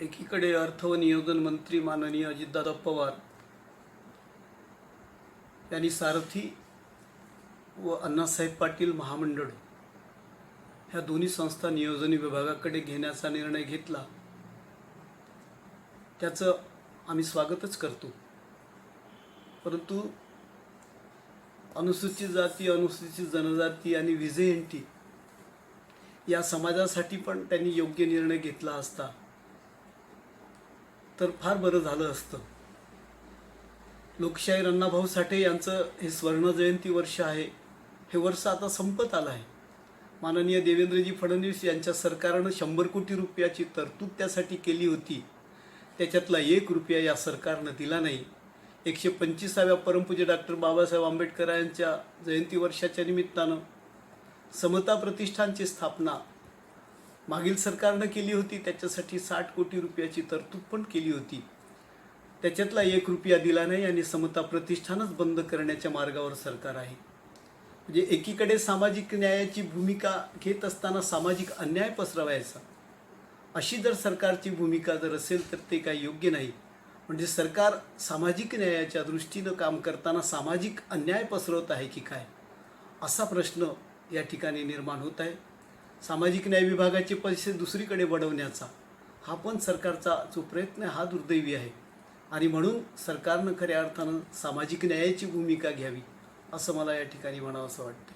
एकीकडे अर्थ व नियोजन मंत्री माननीय अजितदादा पवार यांनी सारथी व अण्णासाहेब पाटील महामंडळ ह्या दोन्ही संस्था नियोजन विभागाकडे घेण्याचा निर्णय घेतला. त्याचं आम्ही स्वागतच करतो. परंतु अनुसूचित जाती अनुसूचित जनजाती आणि व्हिजेएनटी या समाजासाठी पण त्यांनी योग्य निर्णय घेतला असता. तर फार बरं झालं असतं. लोकशाहीर अण्णाभाऊ साठे यांचं हे स्वर्ण जयंती वर्ष आहे. हे वर्ष आता संपत आलं आहे. माननीय देवेंद्रजी फडणवीस यांच्या सरकारनं शंभर कोटी रुपयाची तरतूद त्यासाठी केली होती. त्याच्यातला एक रुपया या सरकारनं दिला नाही. एकशे पंचवीसाव्या परमपूज्य डॉक्टर बाबासाहेब आंबेडकर यांच्या जयंती वर्षाच्या निमित्तानं समता प्रतिष्ठानची स्थापना मागील सरकारनं केली होती त्याच्यासाठी साठ कोटी रुपयाची तरतूद पण केली होती. त्याच्यातला एक रुपया दिला नाही आणि समता प्रतिष्ठानच बंद करण्याच्या मार्गावर सरकार आहे. म्हणजे एकीकडे सामाजिक न्यायाची भूमिका घेत असताना सामाजिक अन्याय पसरवायचा. अशी जर सरकारची भूमिका जर असेल तर ते काही योग्य नाही. म्हणजे सरकार सामाजिक न्यायाच्या दृष्टीनं काम करताना सामाजिक अन्याय पसरवत आहे की काय? असा प्रश्न या ठिकाणी निर्माण होत आहे. सामाजिक न्याय विभागाचे पैसे दुसरीकडे वळवण्याचा. हा पण सरकारचा जो प्रयत्न हा दुर्दैवी आहे. आणि म्हणून सरकारनं खऱ्या अर्थानं सामाजिक न्यायाची भूमिका घ्यावी असं मला या ठिकाणी म्हणावं असं वाटतं